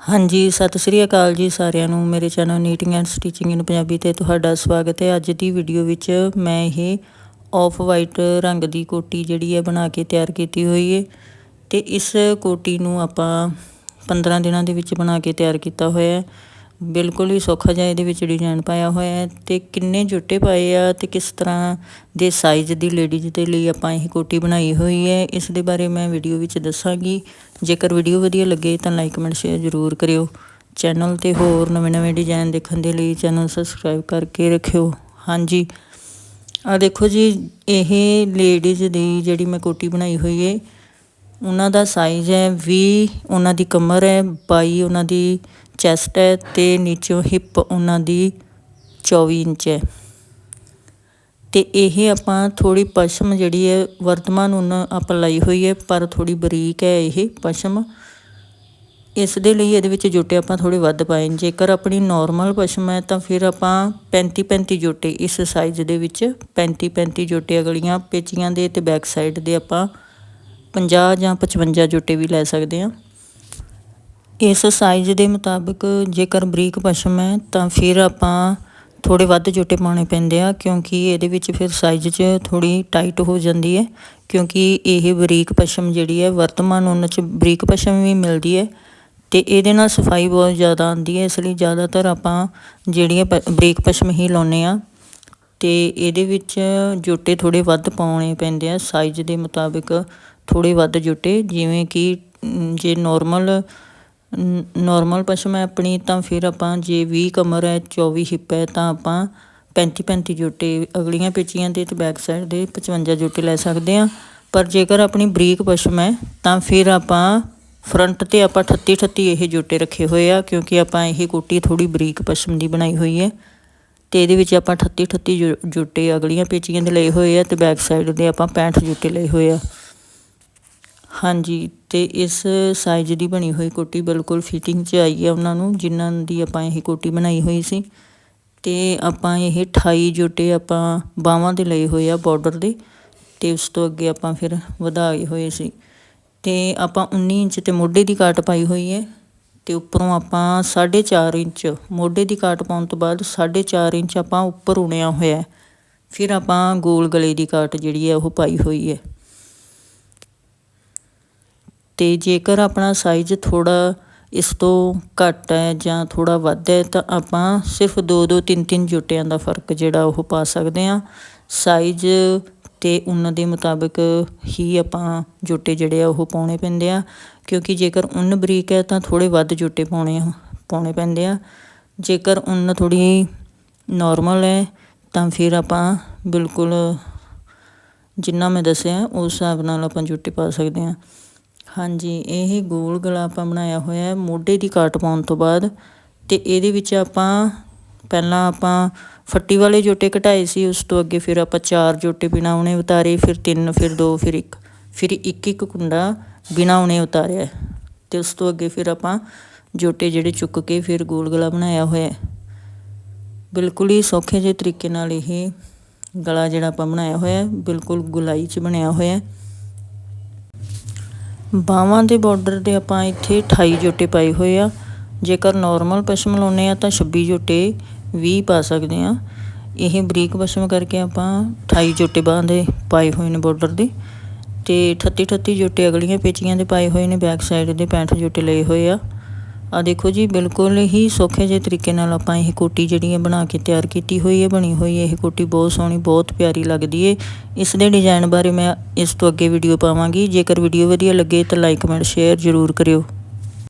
ਹਾਂਜੀ, ਸਤਿ ਸ੍ਰੀ ਅਕਾਲ ਜੀ ਸਾਰਿਆਂ ਨੂੰ। ਮੇਰੇ channel knitting and stitching in Punjabi ਤੇ ਤੁਹਾਡਾ ਸਵਾਗਤ ਹੈ। ਅੱਜ ਦੀ ਵੀਡੀਓ ਵਿੱਚ ਮੈਂ ਇਹ ਆਫ ਵਾਈਟ ਰੰਗ ਦੀ ਕੋਟੀ ਜਿਹੜੀ ਹੈ ਬਣਾ ਕੇ ਤਿਆਰ ਕੀਤੀ ਹੋਈ ਹੈ ਤੇ ਇਸ ਕੋਟੀ ਨੂੰ ਆਪਾਂ 15 ਦਿਨਾਂ ਦੇ ਵਿੱਚ ਬਣਾ ਕੇ ਤਿਆਰ ਕੀਤਾ ਹੋਇਆ ਹੈ। ਬਿਲਕੁਲ ਹੀ ਸੌਖਾ ਜਿਹਾ ਇਹਦੇ ਵਿੱਚ ਡਿਜ਼ਾਈਨ ਪਾਇਆ ਹੋਇਆ ਹੈ ਤੇ ਕਿੰਨੇ ਜੁੱਟੇ ਪਾਏ ਆ ਤੇ ਕਿਸ ਤਰ੍ਹਾਂ ਦੇ ਸਾਈਜ਼ ਦੀ ਲੇਡੀਜ਼ ਦੇ ਲਈ ਆਪਾਂ ਇਹ ਕੋਟੀ ਬਣਾਈ ਹੋਈ ਹੈ ਇਸ ਦੇ ਬਾਰੇ ਮੈਂ ਵੀਡੀਓ ਵਿੱਚ ਦੱਸਾਂਗੀ। ਜੇਕਰ ਵੀਡੀਓ ਵਧੀਆ ਲੱਗੇ ਤਾਂ ਲਾਈਕ ਕਮੈਂਟ ਸ਼ੇਅਰ ਜ਼ਰੂਰ ਕਰਿਓ। ਚੈਨਲ ਤੇ ਹੋਰ ਨਵੇਂ-ਨਵੇਂ ਡਿਜ਼ਾਈਨ ਦੇਖਣ ਦੇ ਲਈ ਚੈਨਲ ਸਬਸਕ੍ਰਾਈਬ ਕਰਕੇ ਰੱਖਿਓ। ਹਾਂਜੀ ਆ ਦੇਖੋ ਜੀ, ਇਹ ਲੇਡੀਜ਼ ਦੀ ਜਿਹੜੀ ਮੈਂ ਕੋਟੀ ਬਣਾਈ ਹੋਈ ਹੈ, ਉਹਨਾਂ ਦਾ ਸਾਈਜ਼ ਹੈ 20 ਉਹਨਾਂ ਦੀ ਕਮਰ ਹੈ 22 ਉਹਨਾਂ ਦੀ ਚੈਸਟ ਹੈ ਤੇ ਨੀਚੋਂ ਹਿੱਪ ਉਹਨਾਂ ਦੀ 24 ਇੰਚ ਹੈ। ਤੇ ਇਹ ਆਪਾਂ ਥੋੜੀ ਪਸ਼ਮ ਜਿਹੜੀ ਹੈ ਵਰਤਮਾਨ ਉਹਨਾਂ ਆਪਾਂ ਲਈ ਹੋਈ ਹੈ, ਪਰ ਥੋੜੀ ਬਰੀਕ ਹੈ ਇਹ ਪਸ਼ਮ। ਇਸ ਦੇ ਲਈ ਇਹਦੇ ਵਿੱਚ ਜੋਟੇ ਆਪਾਂ ਥੋੜੇ ਵੱਧ ਪਾਏ ਜੇਕਰ ਆਪਣੀ ਨਾਰਮਲ ਪਸ਼ਮ ਹੈ ਤਾਂ ਫਿਰ ਆਪਾਂ 35 35 ਜੋਟੇ ਇਸ ਸਾਈਜ਼ ਦੇ ਵਿੱਚ 35 35 ਜੋਟੇ ਅਗਲੀਆਂ ਪੇਚੀਆਂ ਦੇ ਤੇ ਬੈਕ ਸਾਈਡ ਦੇ ਆਪਾਂ 50 ਜਾਂ 55 ਜੋਟੇ ਵੀ ਲੈ ਸਕਦੇ ਹਾਂ। ਇਸ ਸਾਈਜ਼ ਦੇ ਮੁਤਾਬਕ ਜੇਕਰ ਬਰੀਕ ਪਸ਼ਮ ਹੈ, ਤਾਂ ਫਿਰ ਆਪਾਂ ਥੋੜੇ ਵੱਧ ਜੋਟੇ ਪਾਉਣੇ ਪੈਂਦੇ ਆ, ਕਿਉਂਕਿ ਇਹਦੇ ਵਿੱਚ ਫਿਰ ਸਾਈਜ਼ 'ਚ ਥੋੜੀ ਟਾਈਟ ਹੋ ਜਾਂਦੀ ਹੈ। ਕਿਉਂਕਿ ਇਹ ਬਰੀਕ ਪਸ਼ਮ ਜਿਹੜੀ ਹੈ, ਵਰਤਮਾਨ ਉਹਨਾਂ 'ਚ ਬਰੀਕ ਪਸ਼ਮ ਵੀ ਮਿਲਦੀ ਹੈ ਤੇ ਇਹਦੇ ਨਾਲ ਸਫ਼ਾਈ ਬਹੁਤ ਜ਼ਿਆਦਾ ਆਉਂਦੀ ਹੈ, ਇਸ ਲਈ ਜ਼ਿਆਦਾਤਰ ਆਪਾਂ ਜਿਹੜੀਆਂ ਬਰੀਕ ਪਸ਼ਮ ਹੀ ਲਾਉਨੇ ਆ ਤੇ ਇਹਦੇ ਵਿੱਚ ਜੋਟੇ ਥੋੜੇ ਵੱਧ ਪਾਉਣੇ ਪੈਂਦੇ ਆ ਸਾਈਜ਼ ਦੇ ਮੁਤਾਬਿਕ ਥੋੜੇ ਵੱਧ ਜੋਟੇ, ਜਿਵੇਂ ਕਿ ਜੇ ਨਾਰਮਲ ਨਾਰਮਲ ਪਸ਼ਮ ਹੈ ਆਪਣੀ ਤਾਂ ਫਿਰ ਆਪਾਂ ਜੇ 20 ਕਮਰ ਹੈ 24 ਹਿੱਪ ਹੈ, ਤਾਂ ਆਪਾਂ 35 35 ਜੋਟੇ ਅਗਲੀਆਂ ਪੇਚੀਆਂ ਦੇ ਤੇ ਬੈਕ ਸਾਈਡ ਦੇ 55 ਜੋਟੇ ਲੈ ਸਕਦੇ ਆ ਪਰ ਜੇਕਰ ਆਪਣੀ ਬਰੀਕ ਪਸ਼ਮ ਹੈ ਤਾਂ ਫਿਰ ਆਪਾਂ ਫਰੰਟ ਤੇ ਆਪਾਂ 38 38 ਇਹ ਜੋਟੇ ਰੱਖੇ ਹੋਏ ਆ, ਕਿਉਂਕਿ ਆਪਾਂ ਇਹ ਕੋਟੀ ਥੋੜੀ ਬਰੀਕ ਪਸ਼ਮ ਦੀ ਬਣਾਈ ਹੋਈ ਹੈ। ਤੇ ਇਹਦੇ ਵਿੱਚ ਆਪਾਂ 38 38 ਜੋਟੇ ਅਗਲੀਆਂ ਪੇਚੀਆਂ ਦੇ ਲਏ ਹੋਏ ਆ ਤੇ ਬੈਕ ਸਾਈਡ ਦੇ ਆਪਾਂ 65 ਜੋਟੇ ਲਏ ਹੋਏ ਆ। ਹਾਂਜੀ ਅਤੇ ਇਸ ਸਾਈਜ਼ ਦੀ ਬਣੀ ਹੋਈ ਕੋਟੀ ਬਿਲਕੁਲ ਫਿਟਿੰਗ 'ਚ ਆਈ ਹੈ ਉਹਨਾਂ ਨੂੰ, ਜਿਨ੍ਹਾਂ ਦੀ ਆਪਾਂ ਇਹ ਕੋਟੀ ਬਣਾਈ ਹੋਈ ਸੀ। ਅਤੇ ਆਪਾਂ ਇਹ 28 ਜੋਟੇ ਆਪਾਂ ਬਾਹਾਂ ਦੇ ਲਏ ਹੋਏ ਆ ਬਾਰਡਰ ਦੇ ਅਤੇ ਉਸ ਤੋਂ ਅੱਗੇ ਆਪਾਂ ਫਿਰ ਵਧਾਏ ਹੋਏ ਸੀ। ਅਤੇ ਆਪਾਂ 19 ਇੰਚ ਤੇ ਮੋਢੇ ਦੀ ਕਾਟ ਪਾਈ ਹੋਈ ਹੈ, ਤੇ ਉੱਪਰੋਂ ਆਪਾਂ 4.5 ਇੰਚ, ਮੋਢੇ ਦੀ ਕਾਟ ਪਾਉਣ ਤੋਂ ਬਾਅਦ 4.5 ਇੰਚ ਆਪਾਂ ਉੱਪਰ ਉਣਿਆ ਹੋਇਆ ਫਿਰ ਆਪਾਂ ਗੋਲ ਗਲੇ ਦੀ ਕਾਟ ਜਿਹੜੀ ਹੈ ਉਹ ਪਾਈ ਹੋਈ ਹੈ। ਅਤੇ ਜੇਕਰ ਆਪਣਾ ਸਾਈਜ਼ ਥੋੜ੍ਹਾ ਇਸ ਤੋਂ ਘੱਟ ਹੈ ਜਾਂ ਥੋੜ੍ਹਾ ਵੱਧ ਹੈ, ਤਾਂ ਆਪਾਂ ਸਿਰਫ 2-2 3-3 ਜੁੱਟਿਆਂ ਦਾ ਫ਼ਰਕ ਜਿਹੜਾ ਉਹ ਪਾ ਸਕਦੇ ਹਾਂ। ਸਾਈਜ਼ ਅਤੇ ਉੱਨ ਦੇ ਮੁਤਾਬਕ ਹੀ ਆਪਾਂ ਜੁੱਟੇ ਜਿਹੜੇ ਆ ਉਹ ਪਾਉਣੇ ਪੈਂਦੇ ਆ, ਕਿਉਂਕਿ ਜੇਕਰ ਉੱਨ ਬਰੀਕ ਹੈ ਤਾਂ ਥੋੜ੍ਹੇ ਵੱਧ ਜੁੱਟੇ ਪਾਉਣੇ ਪਾਉਣੇ ਪੈਂਦੇ ਆ। ਜੇਕਰ ਉੱਨ ਥੋੜ੍ਹੀ ਨਾਰਮਲ ਹੈ, ਤਾਂ ਫਿਰ ਆਪਾਂ ਬਿਲਕੁਲ ਜਿੰਨਾ ਮੈਂ ਦੱਸਿਆ ਉਸ ਹਿਸਾਬ ਨਾਲ ਆਪਾਂ ਜੁੱਟੇ ਪਾ ਸਕਦੇ ਹਾਂ। ਹਾਂਜੀ, ਇਹ ਗੋਲ ਗਲਾ ਆਪਾਂ ਬਣਾਇਆ ਹੋਇਆ ਹੈ, ਮੋਢੇ ਦੀ ਕਾਟ ਪਾਉਣ ਤੋਂ ਬਾਅਦ। ਤੇ ਇਹਦੇ ਵਿੱਚ ਆਪਾਂ, ਪਹਿਲਾਂ ਆਪਾਂ ਫੱਟੀ ਵਾਲੇ ਜੋਟੇ ਘਟਾਏ ਸੀ, ਉਸ ਤੋਂ ਅੱਗੇ ਫਿਰ ਆਪਾਂ ਚਾਰ ਜੋਟੇ ਬਿਨਾ ਉਹਨੇ ਉਤਾਰੇ, ਫਿਰ ਤਿੰਨ, ਫਿਰ ਦੋ, ਫਿਰ ਇੱਕ ਫਿਰ ਇੱਕ ਇੱਕ ਕੁੰਡਾ ਬਿਨਾ ਉਹਨੇ ਉਤਾਰਿਆ। ਤੇ ਉਸ ਤੋਂ ਅੱਗੇ ਫਿਰ ਆਪਾਂ ਜੋਟੇ ਜਿਹੜੇ ਚੁੱਕ ਕੇ ਫਿਰ ਗੋਲ ਗਲਾ ਬਣਾਇਆ ਹੋਇਆ ਬਿਲਕੁਲ ਹੀ ਸੌਖੇ ਜਿਹੇ ਤਰੀਕੇ ਨਾਲ ਇਹ ਗਲਾ ਜਿਹੜਾ ਆਪਾਂ ਬਣਾਇਆ ਹੋਇਆ ਬਿਲਕੁਲ ਗੁਲਾਈ 'ਚ ਬਣਿਆ ਹੋਇਆ ਬਾਹਾਂ ਦੇ ਬਾਰਡਰ ਦੇ ਆਪਾਂ ਇੱਥੇ 28 ਜੋਟੇ ਪਾਏ ਹੋਏ ਆ। ਜੇਕਰ ਨਾਰਮਲ ਪਸ਼ਮ ਲਾਉਨੇ ਆ ਤਾਂ 26 ਜੋਟੇ 20 ਪਾ ਸਕਦੇ ਆ। ਇਹ ਬਰੀਕ ਪਸ਼ਮ ਕਰਕੇ ਆਪਾਂ 28 ਜੋਟੇ ਬਾਹਾਂ ਦੇ ਪਾਏ ਹੋਏ ਨੇ ਬਾਰਡਰ ਦੇ। ਤੇ 38 38 ਜੋਟੇ ਅਗਲੀਆਂ ਪੇਚੀਆਂ ਦੇ ਪਾਏ ਹੋਏ ਨੇ ਬੈਕ ਸਾਈਡ ਦੇ 65 ਜੋਟੇ ਲਏ ਹੋਏ ਆ। ਆ ਦੇਖੋ ਜੀ, ਬਿਲਕੁਲ ਹੀ ਸੌਖੇ ਜਿਹੇ ਤਰੀਕੇ ਨਾਲ ਆਪਾਂ ਇਹ ਕੋਟੀ ਜਿਹੜੀ ਹੈ ਬਣਾ ਕੇ ਤਿਆਰ ਕੀਤੀ ਹੋਈ ਹੈ, ਬਣੀ ਹੋਈ ਹੈ। ਇਹ ਕੋਟੀ ਬਹੁਤ ਸੋਹਣੀ, ਬਹੁਤ ਪਿਆਰੀ ਲੱਗਦੀ ਹੈ। ਇਸ ਦੇ ਡਿਜ਼ਾਈਨ ਬਾਰੇ ਮੈਂ ਇਸ ਤੋਂ ਅੱਗੇ ਵੀਡੀਓ ਪਾਵਾਂਗੀ। ਜੇਕਰ ਵੀਡੀਓ ਵਧੀਆ ਲੱਗੇ ਤਾਂ ਲਾਈਕ, ਕਮੈਂਟ, ਸ਼ੇਅਰ ਜ਼ਰੂਰ ਕਰਿਓ।